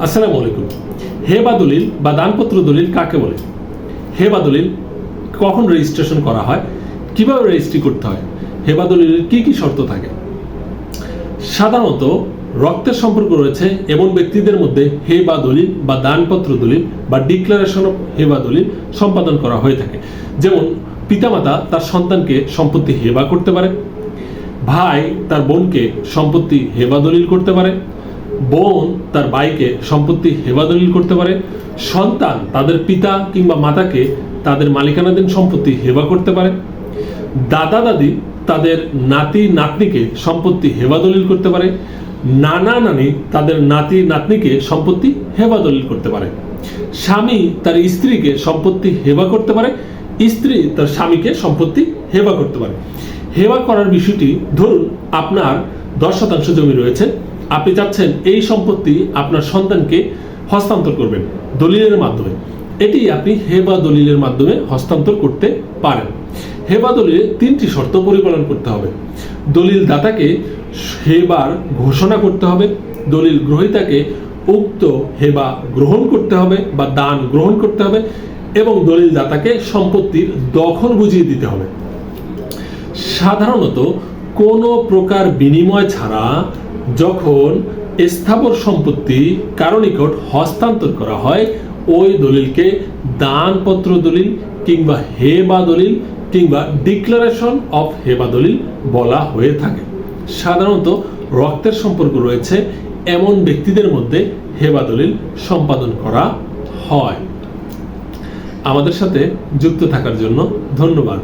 আসসালামু আলাইকুম। হেবা দলিল বা দানপত্র দলিল কাকে বলে? হেবা দলিল, কখন রেজিস্ট্রেশন করা হয়? কীভাবে রেজিস্ট্রি করতে হয়? হেবা দলিলের কি কি শর্ত থাকে? সাধারণত রক্তের সম্পর্ক রয়েছে এমন ব্যক্তিদের মধ্যে হেবা দলিল বা দানপত্র দলিল বা ডিক্লারেশন অফ হেবা দলিল সম্পাদন করা হয়ে থাকে। যেমন, পিতামাতা তার সন্তানকে সম্পত্তি হেবা করতে পারে, ভাই তার বোনকে সম্পত্তি হেবা দলিল করতে পারে বোন তার ভাইকে সম্পত্তি হেবা দলিল করতে পারে, সন্তান তাদের পিতা কিংবা মাতাকে তাদের মালিকানাধীন সম্পত্তি হেবা করতে পারে, দাদা দাদি তাদের নাতি নাতনিকে সম্পত্তি হেবা দলিল করতে পারে, নানা নানি তাদের নাতি নাতনিকে সম্পত্তি হেবা দলিল করতে পারে, স্বামী তার স্ত্রীকে সম্পত্তি হেবা করতে পারে, স্ত্রী তার স্বামীকে সম্পত্তি হেবা করতে পারে। হেবা করার বিষয়টি, ধরুন আপনার দশ শতাংশ জমি রয়েছে আপনি চাচ্ছেন এই সম্পত্তি আপনার সন্তানকে হস্তান্তর করবেন দলিলের মাধ্যমে। এটি আপনি হেবা দলিলের মাধ্যমে হস্তান্তর করতে পারেন। হেবা দলিলে তিনটি শর্ত পরিপালন করতে হবে। দলিল দাতাকে হেবার ঘোষণা করতে হবে। দলিল গ্রহীতাকে উক্ত হেবা গ্রহণ করতে হবে বা দান গ্রহণ করতে হবে এবং দলিল দাতাকে সম্পত্তির দখল বুঝিয়ে দিতে হবে। সাধারণত কোনো প্রকার বিনিময় ছাড়া যখন স্থাবর সম্পত্তি কারও নিকট হস্তান্তর করা হয়, ওই দলিলকে দানপত্র দলিল কিংবা হেবা দলিল কিংবা ডিক্লারেশন অফ হেবা দলিল বলা হয়ে থাকে। সাধারণত রক্তের সম্পর্ক রয়েছে, এমন ব্যক্তিদের মধ্যে হেবা দলিল সম্পাদন করা হয়। আমাদের সাথে যুক্ত থাকার জন্য ধন্যবাদ।